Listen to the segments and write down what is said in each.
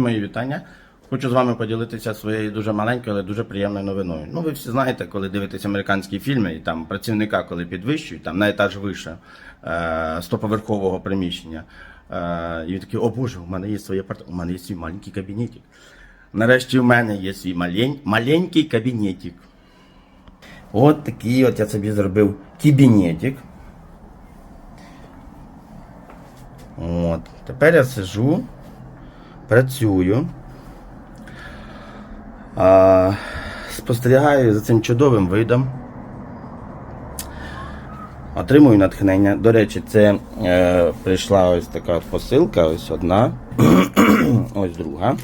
Мої вітання. Хочу з вами поділитися своєю дуже маленькою, але дуже приємною новиною. Ну, ви всі знаєте, коли дивитесь американські фільми, і там працівника, коли підвищують, там на етаж вище е, стоповерхового приміщення. Е, і він такий, о Боже, у мене є своє апарт... у мене є свій маленький кабінетик. Нарешті у мене є свій малень... маленький кабінетик. От такий от я собі зробив кабінетик. От. Тепер я сижу працюю. А, спостерігаю за цим чудовим видом. Отримую натхнення. До речі, це е, прийшла ось така посилка, ось одна, ось друга.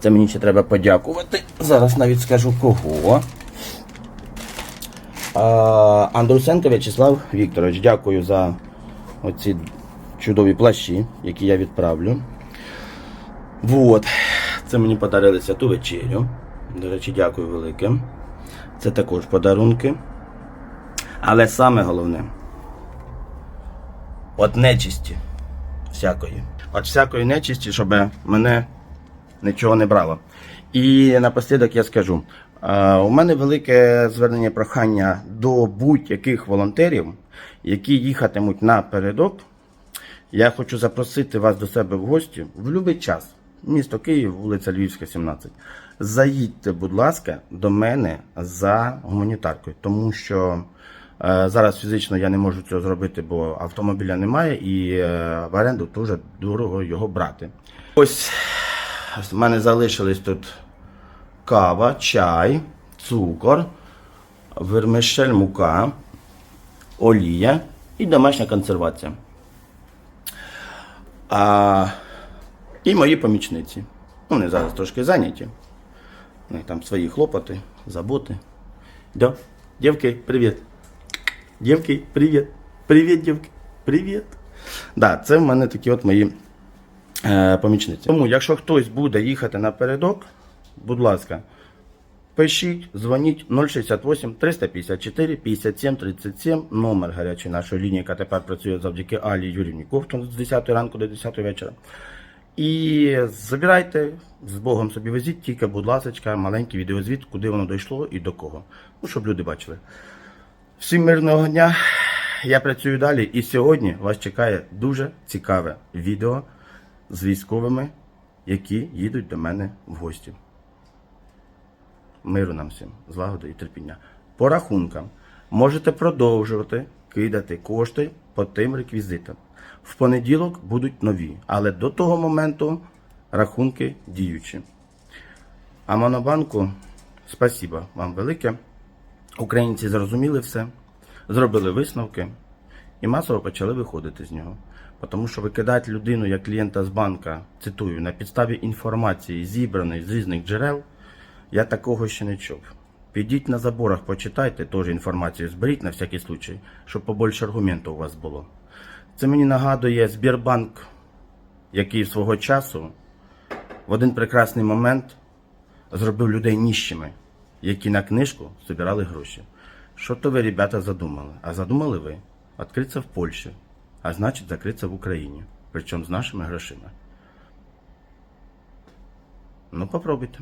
Це мені ще треба подякувати. Зараз навіть скажу кого. А, Андрусенко В'ячеслав Вікторович, дякую за оці чудові плащі, які я відправлю. Вот. Це мені подарили ту вечерю. До речі, дякую велике. Це також подарунки. Але саме головне. От нечисті. Всякої. От всякої нечисті, щоб мене нічого не брало. І напослідок я скажу. У мене велике звернення прохання до будь-яких волонтерів, які їхатимуть напередок. Я хочу запросити вас до себе в гості в будь-який час. Місто Київ, вулиця Львівська, 17. Заїдьте, будь ласка, до мене за гуманітаркою, тому що е, зараз фізично я не можу цього зробити, бо автомобіля немає і е, в оренду дуже дорого його брати. Ось в мене залишились тут кава, чай, цукор, вермишель, мука, олія і домашня консервація. А, і мої помічниці. Ну, Вони зараз трошки зайняті. У них там свої хлопоти, заботи. Да. Дівки, привіт. Дівки, привіт. Привіт, дівки. Привіт. Да, це в мене такі от мої е, помічниці. Тому, якщо хтось буде їхати напередок, будь ласка, пишіть, дзвоніть 068 354 57 37, номер гарячої нашої лінії, яка тепер працює завдяки Алі Юрівні Ковтун з 10 ранку до 10 вечора. І забирайте з Богом собі везіть, тільки, будь ласка, маленький відеозвіт, куди воно дійшло і до кого. Ну, щоб люди бачили. Всім мирного дня. Я працюю далі, і сьогодні вас чекає дуже цікаве відео з військовими, які їдуть до мене в гості. Миру нам всім, злагоди і терпіння. По рахункам можете продовжувати кидати кошти по тим реквізитам. В понеділок будуть нові, але до того моменту рахунки діючі. А Монобанку спасіба вам велике. Українці зрозуміли все, зробили висновки і масово почали виходити з нього. Тому що викидати людину як клієнта з банка, цитую, на підставі інформації, зібраної з різних джерел, я такого ще не чув. Підіть на заборах, почитайте теж інформацію, зберіть на всякий случай, щоб побольше аргументів у вас було. Це мені нагадує Збірбанк, який свого часу в один прекрасний момент зробив людей ніщими, які на книжку збирали гроші. Що то ви, ребята, задумали? А задумали ви відкритися в Польщі, а значить закритися в Україні, причому з нашими грошима. Ну, попробуйте.